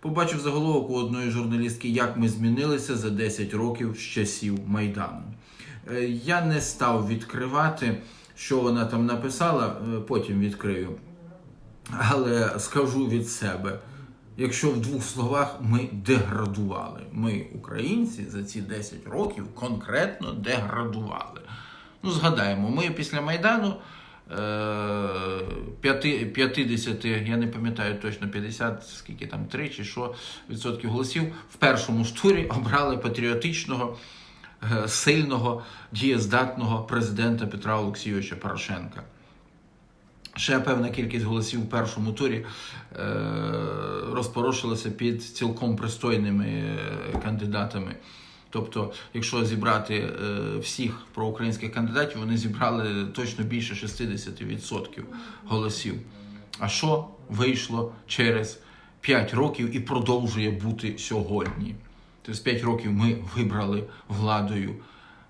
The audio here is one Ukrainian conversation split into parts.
Побачив заголовок у одної журналістки, як ми змінилися за 10 років з часів Майдану. Е, Я не став відкривати, що вона там написала, е, потім відкрию. Але скажу від себе: якщо в двох словах ми деградували, ми, українці, за ці 10 років конкретно деградували. Ну, згадаємо, ми після Майдану е, 50, я не пам'ятаю точно 50, скільки там 3 чи що відсотків голосів в першому турі обрали патріотичного, е, сильного, дієздатного президента Петра Олексійовича Порошенка. Ще певна кількість голосів в першому турі е, розпорошилася під цілком пристойними е, кандидатами. Тобто, якщо зібрати е, всіх проукраїнських кандидатів, вони зібрали точно більше 60% голосів. А що вийшло через 5 років і продовжує бути сьогодні? Тобто 5 років ми вибрали владою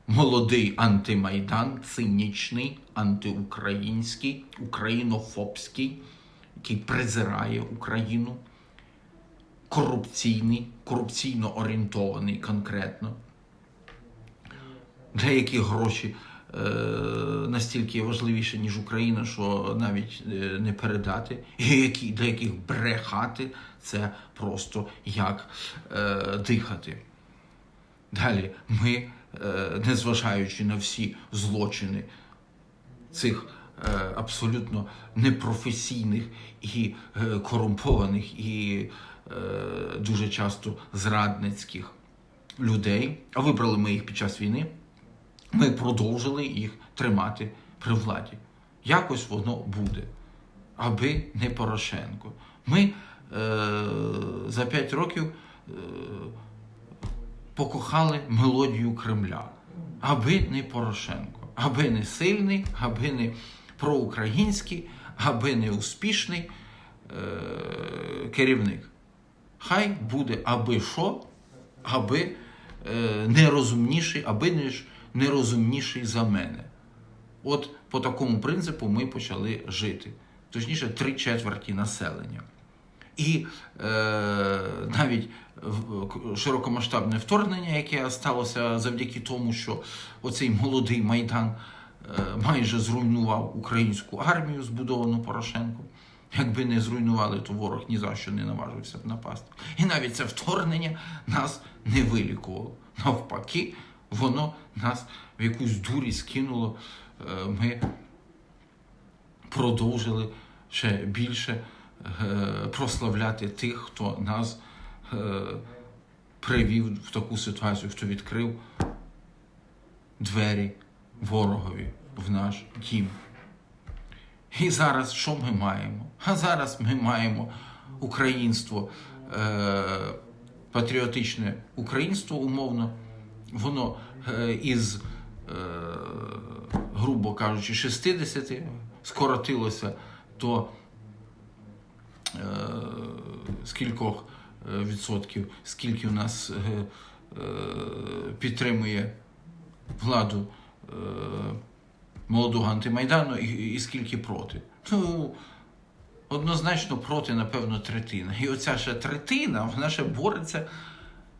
молодий антимайдан, цинічний, антиукраїнський, українофобський, який презирає Україну, корупційний, корупційно орієнтований конкретно, яких гроші е, настільки важливіше, ніж Україна, що навіть е, не передати, і які, для яких брехати це просто як е, дихати. Далі ми, е, незважаючи на всі злочини цих абсолютно непрофесійних і е, корумпованих, і е, дуже часто зрадницьких людей, а вибрали ми їх під час війни, ми продовжили їх тримати при владі. Якось воно буде, аби не Порошенко. Ми е, за 5 років. Е, покохали мелодію Кремля, аби не Порошенко, аби не сильний, аби не проукраїнський, аби не успішний е- керівник. Хай буде аби що, аби е- нерозумніший, аби не нерозумніший за мене. От по такому принципу ми почали жити. Точніше, три четверті населення. І е, навіть широкомасштабне вторгнення, яке сталося завдяки тому, що оцей молодий майдан майже зруйнував українську армію, збудовану Порошенком. Якби не зруйнували, то ворог ні за що не наважився б напасти. І навіть це вторгнення нас не вилікувало. Навпаки, воно нас в якусь дурість кинуло. Е, Ми продовжили ще більше е, прославляти тих, хто нас е, привів в таку ситуацію, хто відкрив двері ворогові в наш дім. І зараз що ми маємо? А зараз ми маємо українство, е, патріотичне українство умовно, воно е, із, е, грубо кажучи, 60 скоротилося до е, скількох е, відсотків, скільки у нас е, е, підтримує владу молодого антимайдану і, і скільки проти. Ну, однозначно проти, напевно, третина. І оця ще третина, вона ще бореться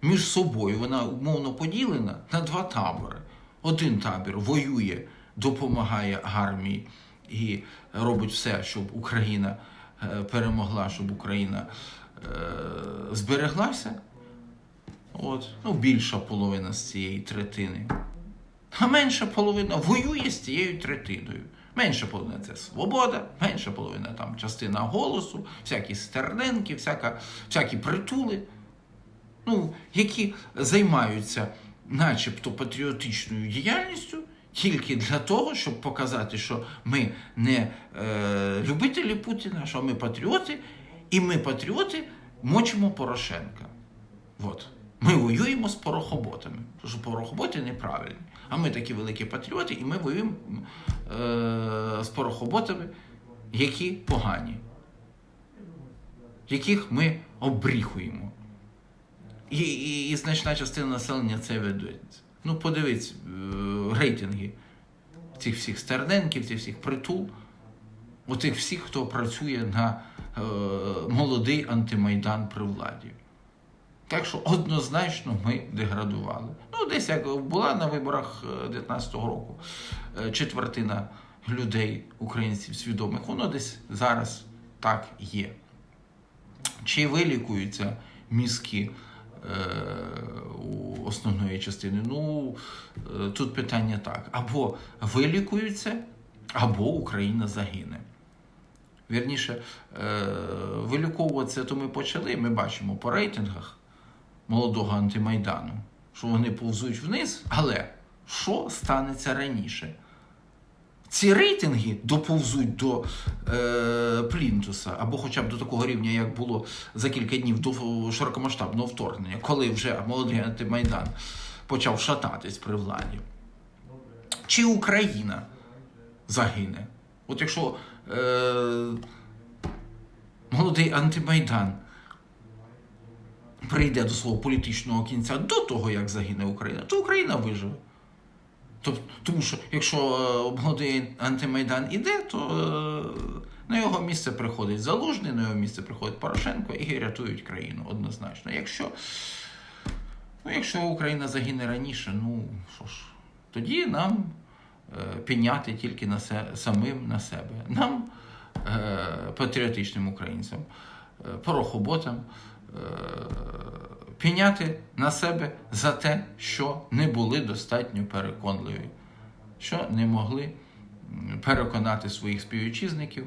між собою. Вона умовно поділена на два табори. Один табір воює, допомагає армії і робить все, щоб Україна е, перемогла, щоб Україна е, збереглася. От, ну, більша половина з цієї третини. А менша половина воює з цією третиною. Менша половина це свобода, менша половина там частина голосу, всякі стерненки, всяка, всякі притули, ну, які займаються начебто патріотичною діяльністю тільки для того, щоб показати, що ми не е, любителі Путіна, що ми патріоти, і ми патріоти мочимо Порошенка. От. Ми воюємо з порохоботами, тому що порохоботи неправильні. А ми такі великі патріоти, і ми воюємо е, з порохоботами, які погані, яких ми обріхуємо. І, і, і значна частина населення це ведеться. Ну, подивіться, е, рейтинги цих всіх стерненків, цих всіх притул, оцих всіх, хто працює на е, молодий антимайдан при владі. Так що однозначно ми деградували. Ну, десь як була на виборах 19-го року е, четвертина людей, українців свідомих, воно десь зараз так є. Чи вилікуються мізки е, у основної частини? Ну, е, тут питання так: або вилікуються, або Україна загине. Вірніше, е, виліковуватися то ми почали, ми бачимо по рейтингах молодого антимайдану, що вони повзуть вниз, але що станеться раніше? Ці рейтинги доповзуть до е, плінтуса, або хоча б до такого рівня, як було за кілька днів до широкомасштабного вторгнення, коли вже молодий антимайдан почав шататись при владі. Чи Україна загине? От якщо е, молодий антимайдан прийде до свого політичного кінця до того, як загине Україна, то Україна виживе. Тобто, тому що якщо е, молодий антимайдан іде, то е, на його місце приходить Залужний, на його місце приходить Порошенко і рятують країну однозначно. Якщо, ну, якщо Україна загине раніше, ну що ж, тоді нам е, піняти тільки на се, самим на себе. Нам, е, патріотичним українцям, е, порохоботам, е, піняти на себе за те, що не були достатньо переконливі, що не могли переконати своїх співвітчизників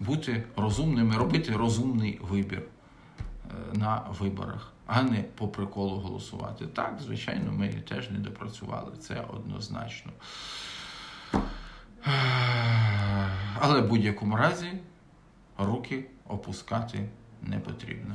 бути розумними, робити розумний вибір е, на виборах, а не по приколу голосувати. Так, звичайно, ми теж не допрацювали, це однозначно. Але в будь-якому разі руки опускати не потрібно.